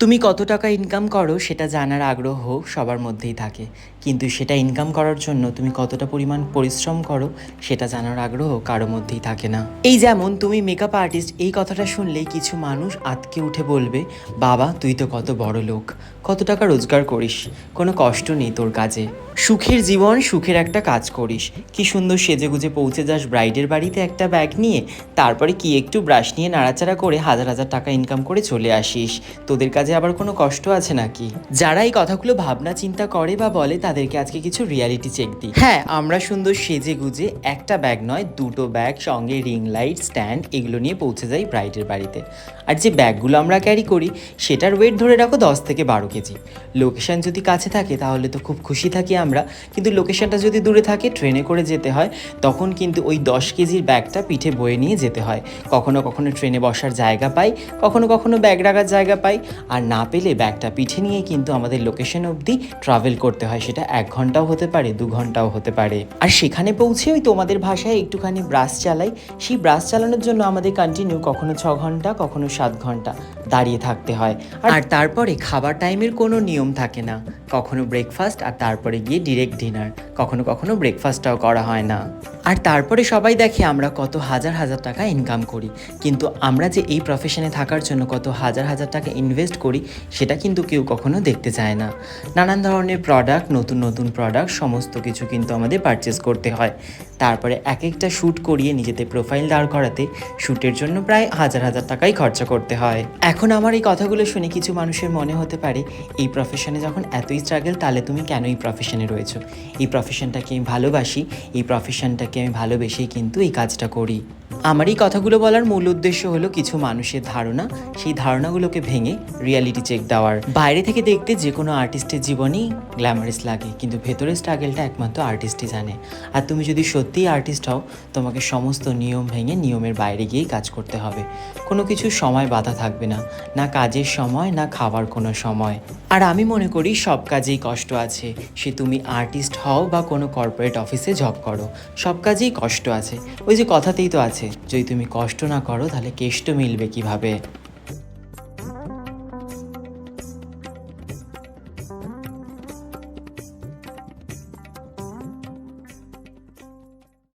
তুমি কত টাকা ইনকাম করো সেটা জানার আগ্রহ সবার মধ্যেই থাকে। কিন্তু সেটা ইনকাম করার জন্য তুমি কতটা পরিমাণ পরিশ্রম করো সেটা জানার আগ্রহ কারও মধ্যেই থাকে না। এই যেমন তুমি মেকআপ আর্টিস্ট এই কথাটা শুনলেই কিছু মানুষ আতকে উঠে বলবে, বাবা, তুই তো কত বড় লোক। কত টাকা রোজগার করিস? কোনো কষ্ট নেই তোর কাজে। সুখের জীবন সুখের একটা কাজ করিস। কি সুন্দর সেজে গুজে পৌঁছে যাস ব্রাইডের বাড়িতে একটা ব্যাগ নিয়ে। তারপরে কি একটু ব্রাশ নিয়ে নাড়াচাড়া করে হাজার হাজার টাকা ইনকাম করে চলে আসিস। তোদের কাজে আবার কোনো কষ্ট আছে নাকি? যারা এই কথাগুলো ভাবনা চিন্তা করে বা বলে তাদেরকে আজকে কিছু রিয়ালিটি চেক দিই। হ্যাঁ আমরা সুন্দর সেজে গুজে একটা ব্যাগ নয়, দুটো ব্যাগ সঙ্গে রিং লাইট স্ট্যান্ড এগুলো নিয়ে পৌঁছে যাই ব্রাইডের বাড়িতে। আর যে ব্যাগগুলো আমরা ক্যারি করি, সেটার ওয়েট ধরে রাখো দশ থেকে বারো কেজি। লোকেশন যদি কাছে থাকে, তাহলে তো খুব খুশি থাকি আমরা। কিন্তু লোকেশনটা যদি দূরে থাকে ট্রেনে করে যেতে হয়, তখন কিন্তু ওই দশ কেজির ব্যাগটা পিঠে বয়ে নিয়ে যেতে হয়। কখনো কখনো ট্রেনে বসার জায়গা পাই, কখনো কখনো ব্যাগ রাখার জায়গা পাই। আর না পেলে ব্যাগটা পিঠে নিয়ে কিন্তু আমাদের লোকেশন অবধি ট্রাভেল করতে হয়। সেটা এক ঘন্টাও হতে পারে, দু ঘন্টাও হতে পারে। আর সেখানে পৌঁছে ওই তোমাদের ভাষায় একটুখানি ব্রাশ চালাই। সেই ব্রাশ চালানোর জন্য আমাদের কন্টিনিউ কখনো ছ ঘণ্টা, কখনো সাত ঘণ্টা দাঁড়িয়ে থাকতে হয়। আর তারপরে খাবার টাইমের কোনো নিয়ম থাকে না। কখনো ব্রেকফাস্ট আর তারপরে গিয়ে ডিরেক্ট ডিনার কখনো কখনো ব্রেকফাস্টটাও করা হয় না। আর তারপরে সবাই দেখে আমরা কত হাজার হাজার টাকা ইনকাম করি। কিন্তু আমরা যে এই প্রফেশনে থাকার জন্য কত হাজার হাজার টাকা ইনভেস্ট করি, সেটা কিন্তু কেউ কখনো দেখতে চায় না। নানান ধরনের প্রোডাক্ট নতুন নতুন প্রোডাক্ট সমস্ত কিছু কিন্তু আমাদের পারচেস করতে হয়। তারপরে এক একটা শ্যুট করিয়ে নিজেদের প্রোফাইল দাঁড় করাতে শ্যুটের জন্য প্রায় হাজার হাজার টাকাই খরচা করতে হয়। এখন আমার এই কথাগুলো শুনে কিছু মানুষের মনে হতে পারে, এই প্রফেশনে যখন এতই স্ট্রাগল তাহলে তুমি কেন এই প্রফেশনে রয়েছো? এই প্রফেশনটাকে আমি ভালোবাসি, এই প্রফেশনটাকে আমি ভালোবেসেই কিন্তু এই কাজটা করি। আমার এই কথাগুলো বলার মূল উদ্দেশ্য হলো কিছু মানুষের ধারণা, সেই ধারণাগুলোকে ভেঙে রিয়ালিটি চেক দেওয়ার। বাইরে থেকে দেখতে যে কোনো আর্টিস্টের জীবনেই গ্ল্যামারাস লাগে, কিন্তু ভেতরের স্ট্রাগলটা একমাত্র আর্টিস্টই জানে। আর তুমি যদি সত্যিই আর্টিস্ট হও, তোমাকে সমস্ত নিয়ম ভেঙে নিয়মের বাইরে গিয়েই কাজ করতে হবে। কোনো কিছু সময় বাধা থাকবে না না কাজের সময়, না খাওয়ার কোনো সময়। আর আমি মনে করি সব কাজেই কষ্ট আছে। সে তুমি আর্টিস্ট হও বা কোনো কর্পোরেট অফিসে জব করো, সব কাজেই কষ্ট আছে। ওই যে কথাতেই তো আছে, যদি তুমি কষ্ট না করো তাহলে কেষ্ট মিলবে কীভাবে?